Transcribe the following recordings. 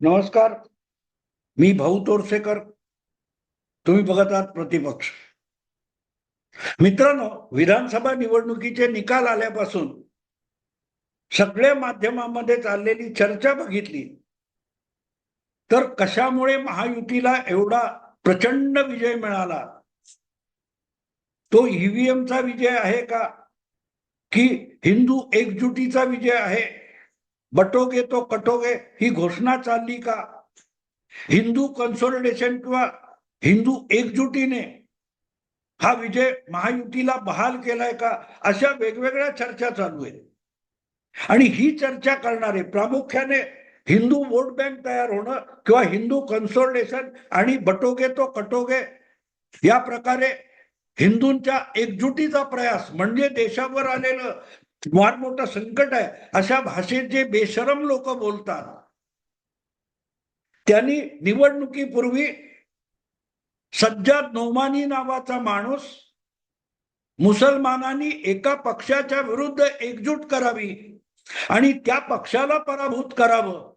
नमस्कार. मी भाऊ तोरसेकर. तुम्ही बघत आहात प्रतिपक्ष. मित्रांनो विधानसभा निवडणुकीचे निकाल आल्यापासून सगळ्या माध्यमांमध्ये चाललेली चर्चा बघितली. तर कशामुळे महायुतीला एवढा प्रचंड विजय मिळाला? तो ईव्हीएमचा विजय आहे का? की हिंदू एकजुटीचा विजय आहे? बटोगे तो कटोगे ही घोषणा चालली का? हिंदू कन्सोलिडेशन किंवा हिंदू एकजुटीने हा विजय महायुतीला बहाल केलाय का? अशा वेगवेगळ्या चर्चा चालू आहेत. आणि ही चर्चा करणारे प्रामुख्याने हिंदू वोट बँक तयार होणं किंवा हिंदू कन्सोलिडेशन आणि बटोगे तो कटोगे या प्रकारे हिंदूंच्या एकजुटीचा प्रयास म्हणजे देशावर आलेलं फार मोठं संकट आहे. अशा भाषेत जे बेशरम लोक बोलतात त्यांनी निवडणुकीपूर्वी सज्जाद नोमानी नावाचा माणूस मुसलमानांनी एका पक्षाच्या विरुद्ध एकजूट करावी आणि त्या पक्षाला पराभूत करावं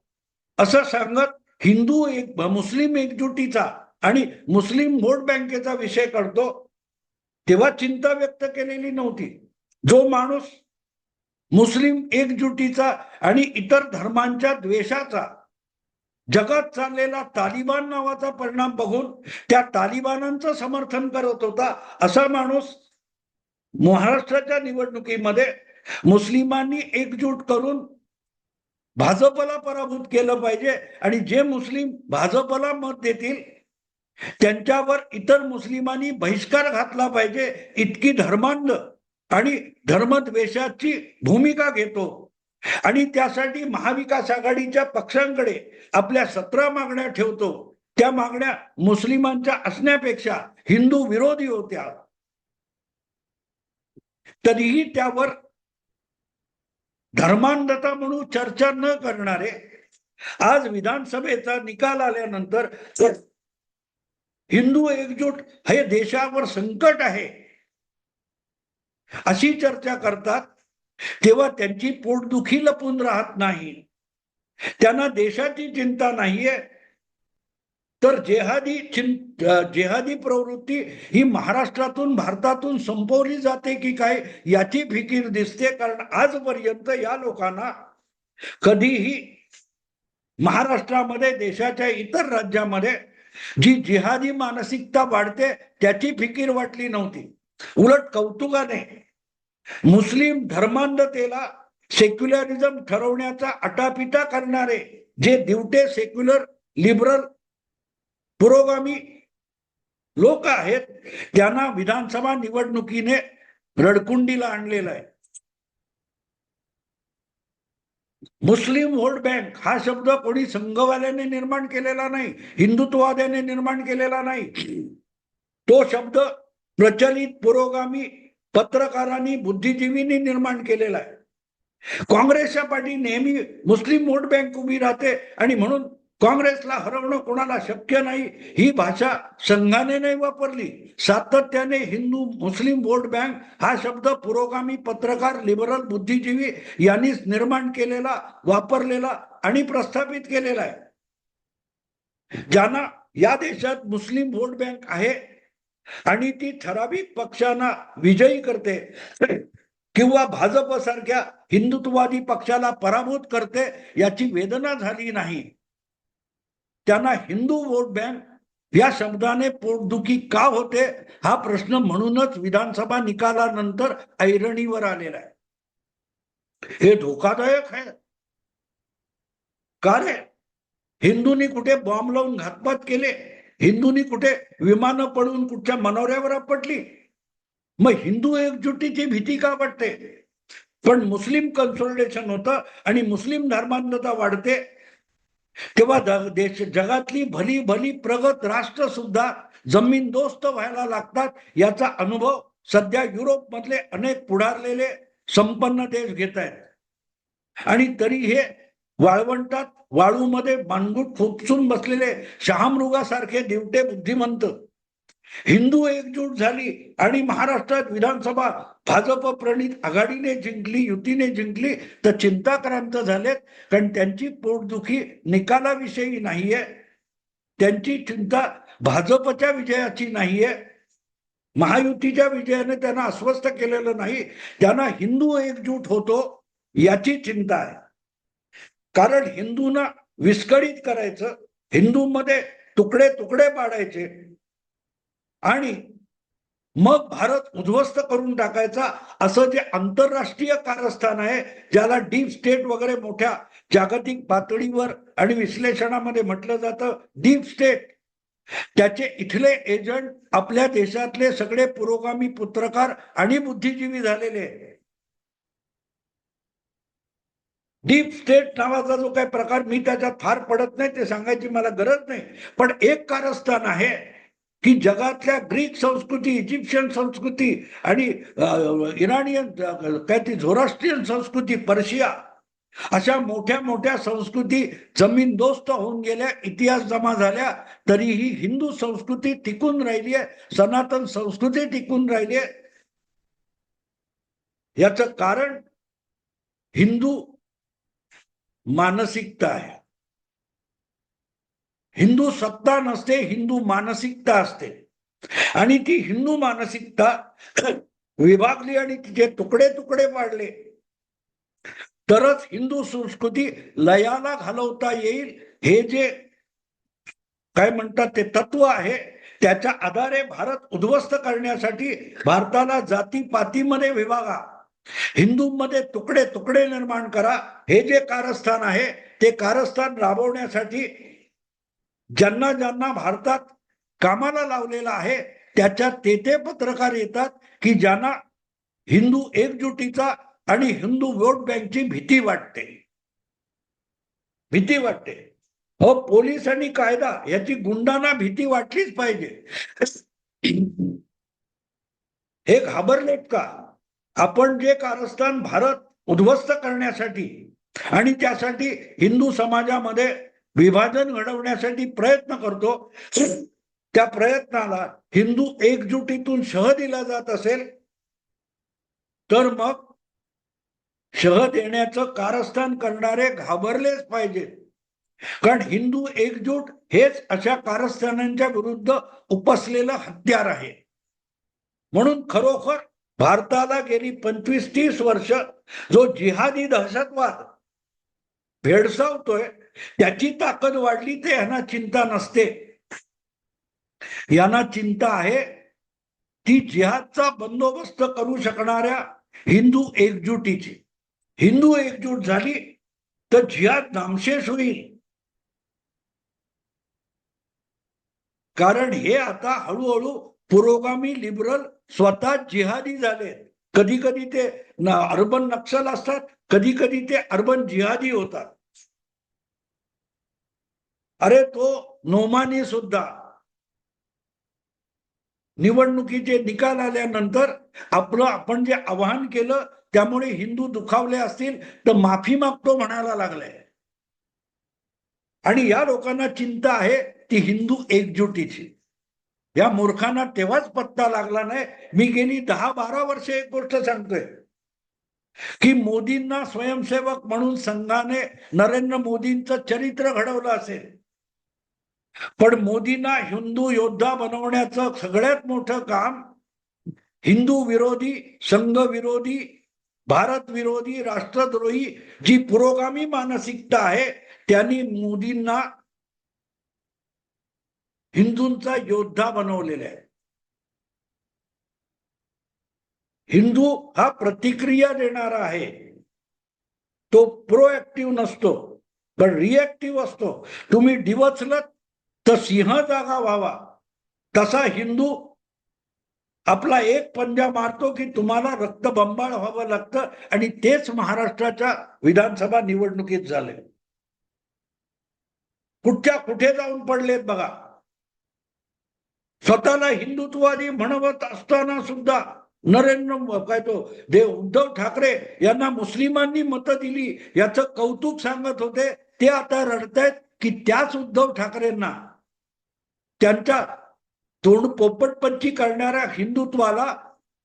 असं सांगत हिंदू एक मुस्लिम एकजुटीचा आणि मुस्लिम वोट बँकेचा विषय करतो तेव्हा चिंता व्यक्त केलेली नव्हती. जो माणूस मुस्लिम एकजुटीचा आणि इतर धर्मांच्या द्वेषाचा जगात चाललेला तालिबान नावाचा परिणाम बघून त्या तालिबानांचं समर्थन करत होता असा माणूस महाराष्ट्राच्या निवडणुकीमध्ये मुस्लिमांनी एकजूट करून भाजपला पराभूत केलं पाहिजे. आणि जे मुस्लिम भाजपला मत देतील त्यांच्यावर इतर मुस्लिमांनी बहिष्कार घातला पाहिजे इतकी धर्मांध आणि धर्मद्वेषाची भूमिका घेतो. आणि त्यासाठी महाविकास आघाडीच्या पक्षांकडे आपल्या सतरा मागण्या ठेवतो. त्या मागण्या मुस्लिमांच्या असण्यापेक्षा हिंदू विरोधी होत्या. तरीही त्यावर धर्मांधता म्हणून चर्चा न करणारे आज विधानसभेचा निकाल आल्यानंतर हिंदू एकजूट हे देशावर संकट आहे. अशी चर्चा करतात तेव्हा त्यांची पोटदुखी लपून राहत नाही. त्यांना देशाची चिंता नाहीये. तर जेहादी जेहादी प्रवृत्ती ही महाराष्ट्रातून भारतातून संपवली जाते की काय याची फिकीर दिसते. कारण आजपर्यंत या लोकांना कधीही महाराष्ट्रामध्ये देशाच्या इतर राज्यामध्ये जी जिहादी मानसिकता वाढते त्याची फिकीर वाटली नव्हती. उलट कौतुकाने मुस्लिम धर्मांधतेला सेक्युलरिझम ठरवण्याचा अटापिटा करणारे जे दिवटे सेक्युलर लिबरल पुरोगामी लोक आहेत त्यांना विधानसभा निवडणुकीने रडकुंडीला आणलेला आहे. मुस्लिम वोट बँक हा शब्द कोणी संघवाल्याने निर्माण केलेला नाही हिंदुत्ववाद्याने निर्माण केलेला नाही. तो शब्द प्रचलित पुरोगामी पत्रकारांनी बुद्धिजीवींनी निर्माण केलेला आहे. काँग्रेसच्या पाठी नेहमी मुस्लिम वोट बँक उभी राहते आणि म्हणून काँग्रेसला हरवणं कोणाला शक्य नाही ही भाषा संघाने नाही वापरली. सातत्याने हिंदू मुस्लिम वोट बँक हा शब्द पुरोगामी पत्रकार लिबरल बुद्धिजीवी यांनीच निर्माण केलेला वापरलेला आणि प्रस्थापित केलेला आहे. ज्यांना या देशात मुस्लिम वोट बँक आहे आणि ती ठराविक पक्षांना विजयी करते. किंवा भाजप सारख्या हिंदुत्ववादी पक्षाला पराभूत करते याची वेदना झाली नाही. त्यांना हिंदू वोट बँक या शब्दाने पोटदुखी का होते हा प्रश्न म्हणूनच विधानसभा निकालानंतर ऐरणीवर आलेला आहे. हे धोकादायक आहे. का रे? हिंदूंनी कुठे बॉम्ब लावून घातपात केले? हिंदूंनी कुठे विमानं पडून कुठच्या मनोऱ्यावर आपटली? मग हिंदू एकजुटीची भीती का वाटते? पण मुस्लिम कन्सोलिडेशन होतं आणि मुस्लिम धर्मांधता वाढते. तेव्हा देश जगातली भली भली प्रगत राष्ट्र सुद्धा जमीन दोस्त व्हायला लागतात. याचा अनुभव सध्या युरोप मधले अनेक पुढारलेले संपन्न देश घेत आहेत आणि तरी हे वाळवंटात वाळूमध्ये बांगूट खोपसून बसलेले शहामृगासारखे दिवटे बुद्धिमंत. हिंदू एकजूट झाली आणि महाराष्ट्रात विधानसभा भाजप प्रणित आघाडीने जिंकली युतीने जिंकली तर चिंताक्रांत झालेत. कारण त्यांची पोटदुखी निकालाविषयी नाहीये. त्यांची चिंता भाजपच्या विजयाची नाहीये. महायुतीच्या विजयाने त्यांना अस्वस्थ केलेलं नाही. त्यांना हिंदू एकजूट होतो याची चिंता आहे. कारण हिंदूंना विस्कळीत करायचं हिंदूंमध्ये तुकडे तुकडे पाडायचे. आणि मग भारत उद्ध्वस्त करून टाकायचा असं जे आंतरराष्ट्रीय कारस्थान आहे ज्याला डीप स्टेट वगैरे मोठ्या जागतिक पातळीवर आणि विश्लेषणामध्ये म्हटलं जातं डीप स्टेट. त्याचे इथले एजंट आपल्या देशातले सगळे पुरोगामी पत्रकार आणि बुद्धिजीवी झालेले आहेत. डीप स्टेट नावाचा जो काही प्रकार मी त्याच्यात फार पडत नाही ते सांगायची मला गरज नाही. पण एक कारस्थान आहे की जगातल्या ग्रीक संस्कृती इजिप्शियन संस्कृती आणि इराणियन काय ती झोराष्ट्रीयन संस्कृती पर्शिया अशा मोठ्या मोठ्या संस्कृती जमीनदोस्त होऊन गेल्या इतिहास जमा झाल्या तरीही हिंदू संस्कृती टिकून राहिली आहे सनातन संस्कृती टिकून राहिली आहे. याचं कारण हिंदू मानसिकता आहे हिंदू सत्ता नसते हिंदू मानसिकता असते। आणि ती हिंदू मानसिकता विभागली आणि तिचे तुकडे तुकडे पाडले तरच हिंदू संस्कृती लयाला घालवता येईल. हे जे काय म्हणतात ते तत्व आहे त्याच्या आधारे भारत उद्ध्वस्त करण्यासाठी भारताला जाती पातीमध्ये विभागा. हिंदूंमध्ये तुकडे तुकडे निर्माण करा. हे जे कारस्थान आहे ते कारस्थान राबवण्यासाठी ज्यांना ज्यांना भारतात कामाला लावलेलं आहे त्याच्यात तेथे पत्रकार येतात की ज्यांना हिंदू एकजुटीचा आणि हिंदू वोट बँकची भीती वाटते. भीती वाटते. हो पोलीस आणि कायदा याची गुंडांना भीती वाटलीच पाहिजे. हे घाबरलेत का? आपण जे कारस्थान भारत उद्ध्वस्त करण्यासाठी आणि त्यासाठी हिंदू समाजामध्ये विभाजन घडवण्यासाठी प्रयत्न करतो त्या प्रयत्नाला हिंदू एकजुटीतून शह दिला जात असेल तर मग शह देण्याचं कारस्थान करणारे घाबरलेच पाहिजेत. कारण हिंदू एकजूट हेच अशा कारस्थानांच्या विरुद्ध उपसलेलं हत्यार आहे. म्हणून खरोखर भारताला गेली पंचवीस तीस वर्ष जो जिहादी दहशतवाद भेडसावतोय त्याची ताकद वाढली ते यांना चिंता नसते. यांना चिंता आहे ती जिहादचा बंदोबस्त करू शकणाऱ्या हिंदू एकजुटीची. हिंदू एकजूट झाली तर जिहाद नामशेष होईल. कारण हे आता हळूहळू पुरोगामी लिबरल स्वतः जिहादी झालेत कधी कधी ते अर्बन नक्षल असतात कधी कधी ते अर्बन जिहादी होतात. अरे तो नोमानी सुद्धा. निवडणुकीचे निकाल आल्यानंतर आपलं आपण जे आवाहन केलं त्यामुळे हिंदू दुखावले असतील तर माफी मागतो म्हणायला लागलाय आणि या लोकांना चिंता आहे ती हिंदू एकजुटीची. या मूर्खांना तेव्हाच पत्ता लागला नाही. मी गेली दहा बारा वर्ष एक गोष्ट सांगतोय. की मोदींना स्वयंसेवक म्हणून संघाने नरेंद्र मोदींचं चरित्र घडवलं असेल. पण मोदींना हिंदू योद्धा बनवण्याचं सगळ्यात मोठं काम हिंदू विरोधी संघ विरोधी भारत विरोधी राष्ट्रद्रोही जी पुरोगामी मानसिकता आहे त्यांनी मोदींना हिंदूंचा योद्धा बनवलेला आहे. हिंदू हा प्रतिक्रिया देणारा आहे. तो प्रोएक्टिव्ह नसतो पण रिएक्टिव्ह असतो. तुम्ही डिवचलत तर सिंह जागा व्हावा. तसा हिंदू आपला एक पंजा मारतो की तुम्हाला रक्तबंबाळ व्हावं लागतं आणि तेच महाराष्ट्राच्या विधानसभा निवडणुकीत झाले कुठच्या कुठे जाऊन पडलेत बघा. स्वतःला हिंदुत्ववादी म्हणवत असताना सुद्धा नरेंद्र काय तो देव उद्धव ठाकरे यांना मुस्लिमांनी मतं दिली याचं कौतुक सांगत होते. ते आता रडतायत की त्याच उद्धव ठाकरेंना त्यांच्या तोंड पोपटपंची करणाऱ्या हिंदुत्वाला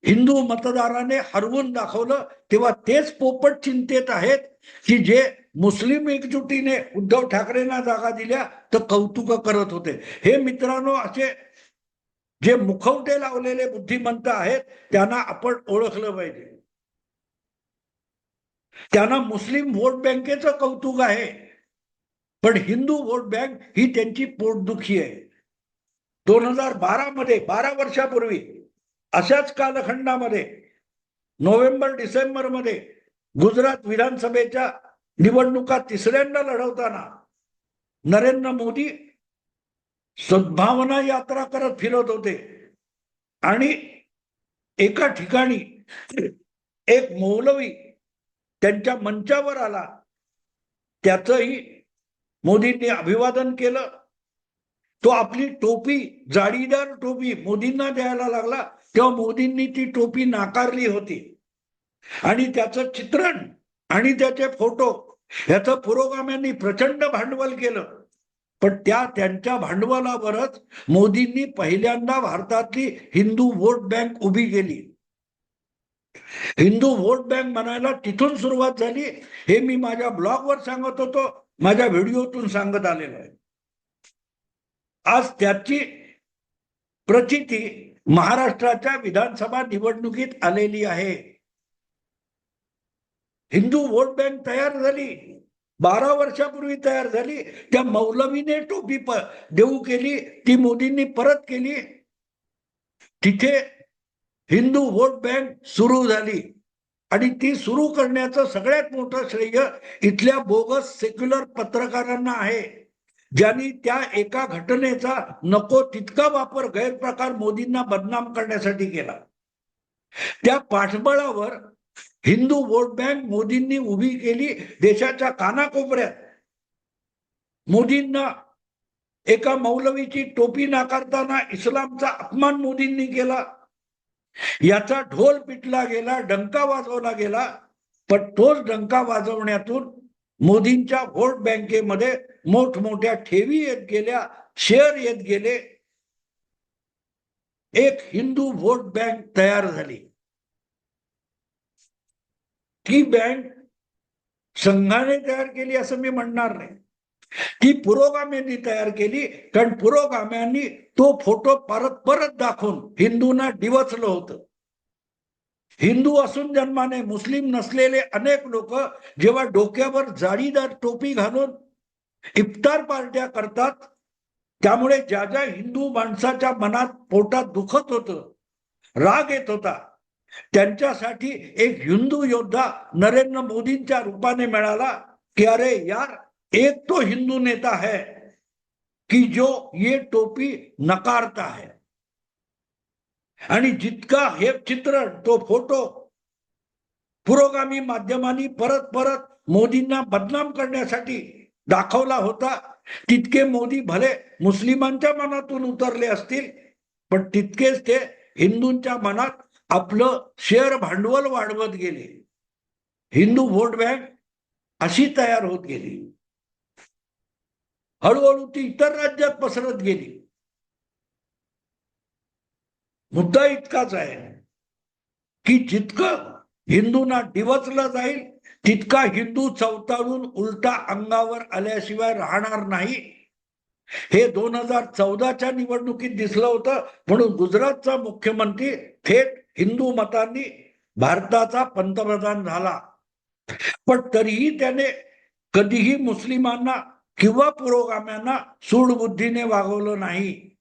हिंदू मतदाराने हरवून दाखवलं तेव्हा तेच पोपट चिंतेत आहेत की जे मुस्लिम एकजुटीने उद्धव ठाकरेंना जागा दिल्या तर कौतुक करत होते. हे मित्रांनो असे जे मुखवटे लावलेले बुद्धिमंत आहेत त्यांना आपण ओळखलं पाहिजे. त्यांना मुस्लिम वोट बँकेचं कौतुक आहे. पण हिंदू वोट बँक ही त्यांची पोटदुखी आहे. दोन हजार बारा मध्ये बारा वर्षापूर्वी अशाच कालखंडामध्ये नोव्हेंबर डिसेंबरमध्ये गुजरात विधानसभेच्या निवडणुका तिसऱ्यांदा लढवताना नरेंद्र मोदी सद्भावना यात्रा करत फिरत होते. आणि एका ठिकाणी एक मौलवी त्यांच्या मंचावर आला. त्याचंही मोदींनी अभिवादन केलं. तो आपली टोपी जाडीदार टोपी मोदींना द्यायला लागला. तेव्हा मोदींनी ती टोपी नाकारली होती. आणि त्याचं चित्रण आणि त्याचे फोटो ह्याचं पुरोगाम्यांनी प्रचंड भांडवल केलं. पण त्या त्यांच्या भांडवलावरच मोदींनी पहिल्यांदा भारतातली हिंदू वोट बँक उभी केली. हिंदू वोट बँक म्हणायला तिथून सुरुवात झाली. हे मी माझ्या ब्लॉगवर सांगत होतो. माझ्या व्हिडिओतून सांगत आलेलो आहे. आज त्याची प्रचिती महाराष्ट्राच्या विधानसभा निवडणुकीत आलेली आहे. हिंदू वोट बँक तयार झाली. बारा वर्षापूर्वी तयार झाली. त्या मौलवीने टोपी देऊ केली. ती मोदींनी परत केली. तिथे हिंदू वोट बँक सुरू झाली. आणि ती सुरू करण्याचं सगळ्यात मोठं श्रेय इथल्या बोगस सेक्युलर पत्रकारांना आहे. ज्यांनी त्या एका घटनेचा नको तितका वापर गैरप्रकार मोदींना बदनाम करण्यासाठी केला. त्या पाठबळावर हिंदू वोट बँक मोदींनी उभी केली देशाच्या कानाकोपऱ्यात. मोदींना एका मौलवीची टोपी नाकारताना इस्लामचा अपमान मोदींनी केला. याचा ढोल पिटला गेला डंका वाजवला गेला पण तोच डंका वाजवण्यातून मोदींच्या वोट बँकेमध्ये मोठमोठ्या ठेवी येत गेल्या शेअर येत गेले. एक हिंदू वोट बँक तयार झाली. ती बँक संघाने तयार केली असं मी म्हणणार नाही. ती पुरोगाम्यांनी तयार केली कारण पुरोगाम्यांनी तो फोटो परत परत दाखवून हिंदूंना डिवचलं होतं. हिंदू असून जन्माने मुस्लिम नसलेले अनेक लोक जेव्हा डोक्यावर जाळीदार टोपी घालून इफ्तार पार्ट्या करतात त्यामुळे ज्या ज्या हिंदू माणसाच्या मनात पोटात दुखत होतं राग येत होता त्यांच्यासाठी एक हिंदू योद्धा नरेंद्र मोदींच्या रूपाने मिळाला की अरे यार एक तो हिंदू नेता है कि जो ये टोपी नकारता है। आणि जितका हे चित्र तो फोटो पुरोगामी माध्यमांनी परत परत मोदींना बदनाम करण्यासाठी दाखवला होता तितके मोदी भले मुस्लिमांच्या मनातून उतरले असतील पण तितकेच ते हिंदूंच्या मनात आपलं शेअर भांडवल वाढवत गेले. हिंदू वोट बँक अशी तयार होत गेली. हळूहळू ती इतर राज्यात पसरत गेली. मुद्दा इतकाच आहे की जितकं हिंदूंना डिवचलं जाईल तितका हिंदू चवताळून उलटा अंगावर आल्याशिवाय राहणार नाही. हे दोन हजार चौदाच्या निवडणुकीत दिसलं होतं म्हणून गुजरातचा मुख्यमंत्री थेट हिंदू मतांनी भारताचा पंतप्रधान झाला. पण तरीही त्याने कधीही मुस्लिमांना किंवा पुरोगाम्यांना सूडबुद्धीने वागवलं नाही.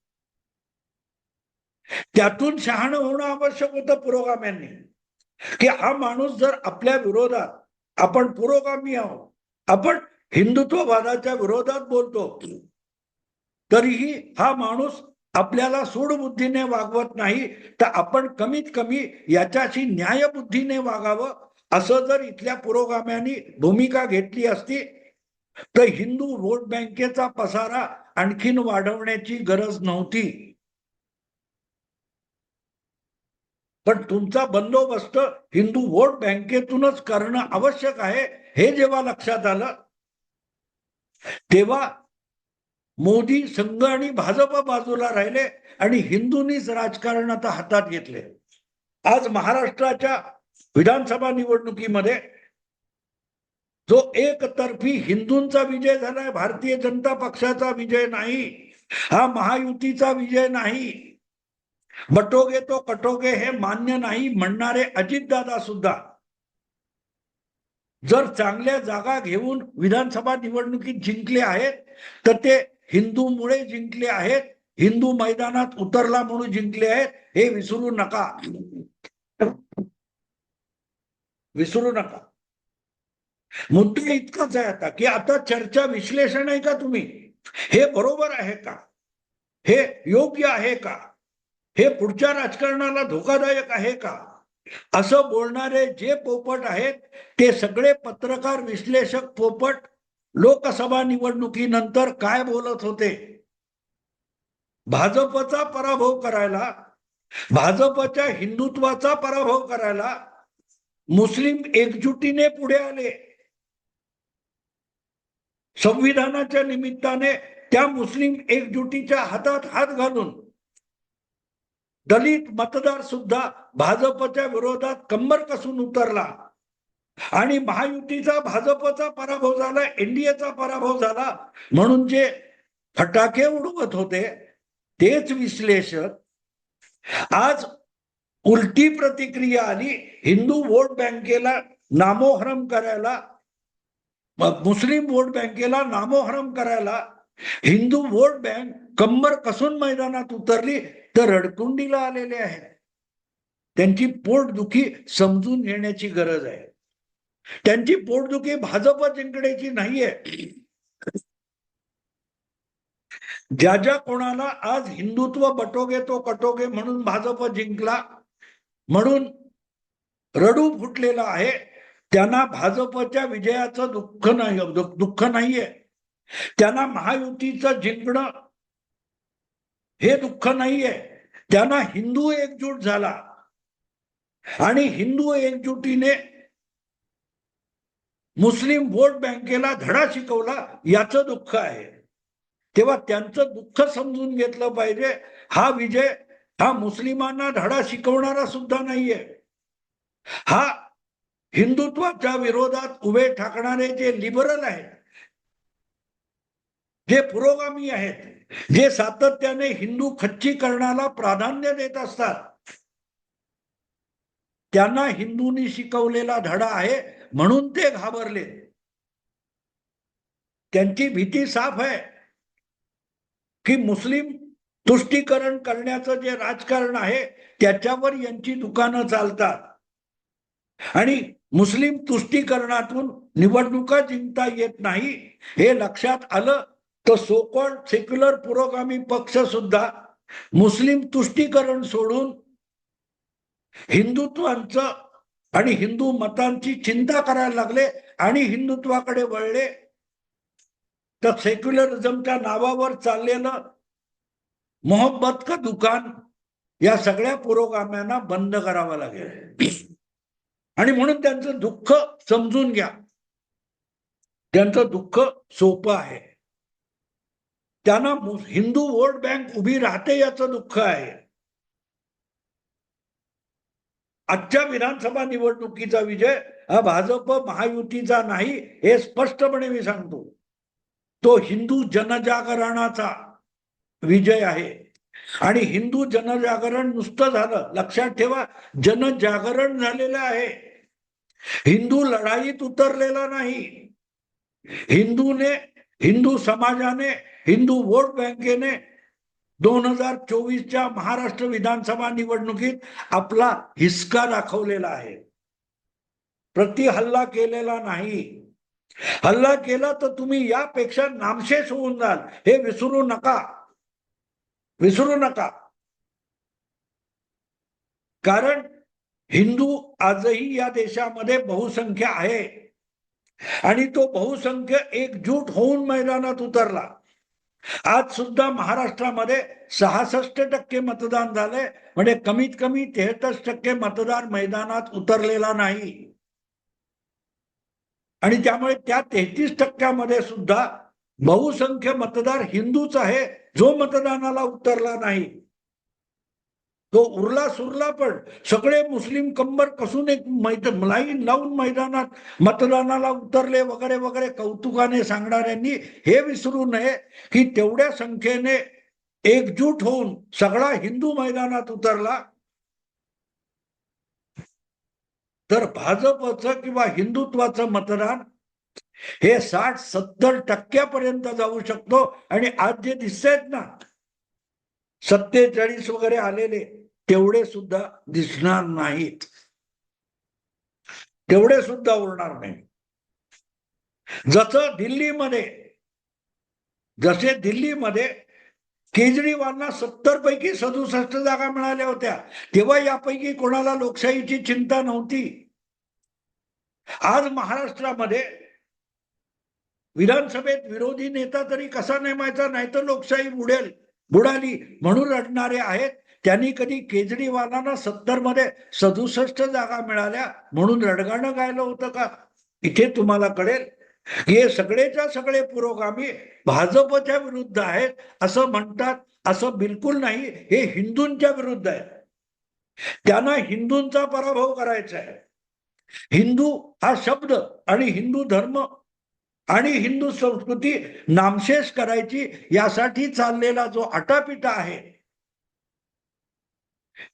त्यातून शहाणं होणं आवश्यक होतं पुरोगाम्यांनी. की हा माणूस जर आपल्या विरोधात आपण पुरोगामी आहोत आपण हिंदुत्ववादाच्या विरोधात बोलतो तरीही हा माणूस आपल्याला सूडबुद्धीने वागवत नाही तर आपण कमीत कमी याच्याशी न्यायबुद्धीने वागावं. असं जर इथल्या पुरोगाम्यांनी भूमिका घेतली असती तर हिंदू वोट बँकेचा पसारा आणखीन वाढवण्याची गरज नव्हती. पण तुमचा बंदोबस्त हिंदू वोट बँकेतूनच करणं आवश्यक आहे हे जेव्हा लक्षात आलं तेव्हा मोदी संघ आणि भाजप बाजूला राहिले आणि हिंदूंनीच राजकारण आता हातात घेतले. आज महाराष्ट्राच्या विधानसभा निवडणुकीमध्ये जो एकतर्फी हिंदूंचा विजय झालाय भारतीय जनता पक्षाचा विजय नाही हा महायुतीचा विजय नाही. बटोगे तो कटोगे हे मान्य नाही म्हणणारे अजितदादा सुद्धा. जर चांगल्या जागा घेऊन विधानसभा निवडणुकीत जिंकले आहेत तर ते हिंदूमुळे जिंकले आहेत हिंदू मैदानात उतरला म्हणून जिंकले आहेत हे विसरू नका. विसरू नका. मुद्दा इतकाच आहे आता की आता चर्चा विश्लेषण आहे का तुम्ही? हे बरोबर आहे का? हे योग्य आहे का? हे पुढच्या राजकारणाला धोकादायक आहे का? असं बोलणारे जे पोपट आहेत ते सगळे पत्रकार विश्लेषक पोपट लोकसभा निवडणुकीनंतर काय बोलत होते? भाजपचा पराभव करायला भाजपच्या हिंदुत्वाचा पराभव करायला मुस्लिम एकजुटीने पुढे आले. संविधानाच्या निमित्ताने त्या मुस्लिम एकजुटीच्या हातात हात घालून दलित मतदार सुद्धा भाजपच्या विरोधात कंबर कसून उतरला. आणि महायुतीचा भाजपचा पराभव झाला एनडीएचा पराभव झाला. म्हणून जे फटाके उडवत होते तेच विश्लेषक आज उलटी प्रतिक्रिया आली हिंदू वोट बँकेला नामोहरम करायला मुस्लिम वोट बँकेला नामोहरम करायला हिंदू वोट बँक कंबर कसून मैदानात उतरली तर रडकुंडीला आलेले आहेत. त्यांची पोटदुखी समजून घेण्याची गरज आहे. त्यांची पोटदुखी भाजप जिंकण्याची नाहीये. ज्या ज्या कोणाला आज हिंदुत्व बटोगे तो कटोगे म्हणून भाजप जिंकला म्हणून रडू फुटलेला आहे त्यांना भाजपच्या विजयाचं दुःख नाही दुःख नाहीये. त्यांना महायुतीचं जिंकणं हे दुःख नाहीये. त्यांना हिंदू एकजूट झाला. आणि हिंदू एकजुटीने मुस्लिम वोट बँकेला धडा शिकवला याचं दुःख आहे. तेव्हा त्यांचं दुःख समजून घेतलं पाहिजे. हा विजय हा मुस्लिमांना धडा शिकवणारा सुद्धा नाहीये. हा हिंदुत्वाच्या विरोधात उभे ठाकणारे जे लिबरल आहेत जे पुरोगामी आहेत जे सातत्याने हिंदू खच्चीकरणाला प्राधान्य देत असतात त्यांना हिंदूंनी शिकवलेला धडा आहे. म्हणून ते घाबरले. त्यांची भीती साफ आहे की मुस्लिम तुष्टीकरण करण्याचं जे राजकारण आहे त्याच्यावर यांची दुकानं चालतात. आणि मुस्लिम तुष्टीकरणातून निवडणुका जिंकता येत नाही हे लक्षात आलं तर सोकॉल्ड सेक्युलर पुरोगामी पक्ष सुद्धा मुस्लिम तुष्टीकरण सोडून हिंदुत्वांचं आणि हिंदू मतांची चिंता करायला लागले आणि हिंदुत्वाकडे वळले. तर सेक्युलरिझमच्या नावावर चाललेलं मोहब्बत का दुकान या सगळ्या पुरोगाम्यांना बंद करावं लागेल. आणि म्हणून त्यांचं दुःख समजून घ्या. त्यांचं दुःख सोपं आहे. त्यांना हिंदू वोट बँक उभी राहते याचं दुःख आहे. आजच्या विधानसभा निवडणुकीचा विजय हा भाजप महायुतीचा नाही हे स्पष्टपणे मी सांगतो. तो हिंदू जनजागरणाचा विजय आहे. आणि हिंदू जनजागरण नुसतं झालं लक्षात ठेवा जनजागरण झालेलं आहे. हिंदू लढाईत उतरलेला नाही. हिंदूने हिंदू समाजाने हिंदू वोट बँकेने दोन हजार चोवीसच्या महाराष्ट्र विधानसभा निवडणुकीत आपला हिसका दाखवलेला आहे. प्रति हल्ला केलेला नाही. हल्ला केला तर तुम्ही यापेक्षा नामशेष होऊन जाल. हे विसरू नका. विसरू नका. कारण हिंदू आजही या देशामध्ये बहुसंख्य आहे. आणि तो बहुसंख्य एकजूट होऊन मैदानात उतरला. आज सुद्धा महाराष्ट्रामध्ये सहासष्ट टक्के मतदान झाले म्हणजे कमीत कमी तेहतीस टक्के मतदार मैदानात उतरलेला नाही. आणि त्यामुळे त्या तेहतीस टक्क्यामध्ये सुद्धा बहुसंख्य मतदार हिंदूच आहे. जो मतदानाला उतरला नाही. तो उरला सुरला पण सगळे मुस्लिम कंबर कसून एक मैद लाईन लावून मैदानात मतदानाला उतरले वगैरे वगैरे कौतुकाने सांगणाऱ्यांनी हे विसरू नये की तेवढ्या संख्येने एकजूट होऊन सगळा हिंदू मैदानात उतरला. तर भाजपचं किंवा हिंदुत्वाचं मतदान हे साठ सत्तर टक्क्यापर्यंत जाऊ शकतो आणि आज जे दिसत ना सत्तेचाळीस वगैरे आलेले तेवढे सुद्धा दिसणार नाहीत. तेवढे सुद्धा उरणार नाही. जसं दिल्लीमध्ये जसे दिल्लीमध्ये केजरीवालना सत्तर पैकी सदुसष्ट जागा मिळाल्या होत्या तेव्हा यापैकी कोणाला लोकशाहीची चिंता नव्हती. आज महाराष्ट्रामध्ये विधानसभेत विरोधी नेता तरी कसा नेमायचा? नाही तर लोकशाही बुडेल बुडाली म्हणून रडणारे आहेत. त्यांनी कधी केजरीवालांना सत्तरमध्ये सदुसष्ट जागा मिळाल्या म्हणून रडगाणं गायलं होतं का? इथे तुम्हाला कळेल. हे सगळेच्या सगळे पुरोगामी भाजपच्या विरुद्ध आहेत असं म्हणतात असं बिलकुल नाही. हे हिंदूंच्या विरुद्ध आहे त्यांना हिंदूंचा पराभव करायचा आहे. हिंदू हा शब्द आणि हिंदू धर्म आणि हिंदू संस्कृती नामशेष करायची यासाठी चाललेला जो आटापिटा आहे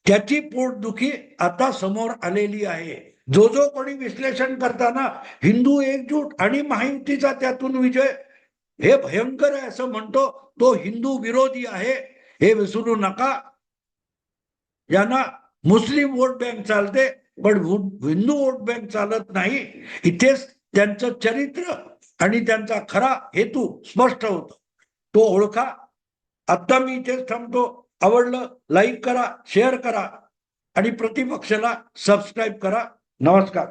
त्याची पोटदुखी आता समोर आलेली आहे. जो जो कोणी विश्लेषण करताना हिंदू एकजूट आणि महायुतीचा त्यातून विजय हे भयंकर आहे असं म्हणतो तो हिंदू विरोधी आहे हे विसरू नका. यांना मुस्लिम वोट बँक चालते पण हिंदू वोट बँक चालत नाही. इथेच त्यांचं चरित्र आणि त्यांचा खरा हेतू स्पष्ट होतो. तो ओळखा. आता मी इथेच थांबतो. आवडलं लाईक करा शेअर करा आणि प्रतिपक्षाला सबस्क्राईब करा. नमस्कार.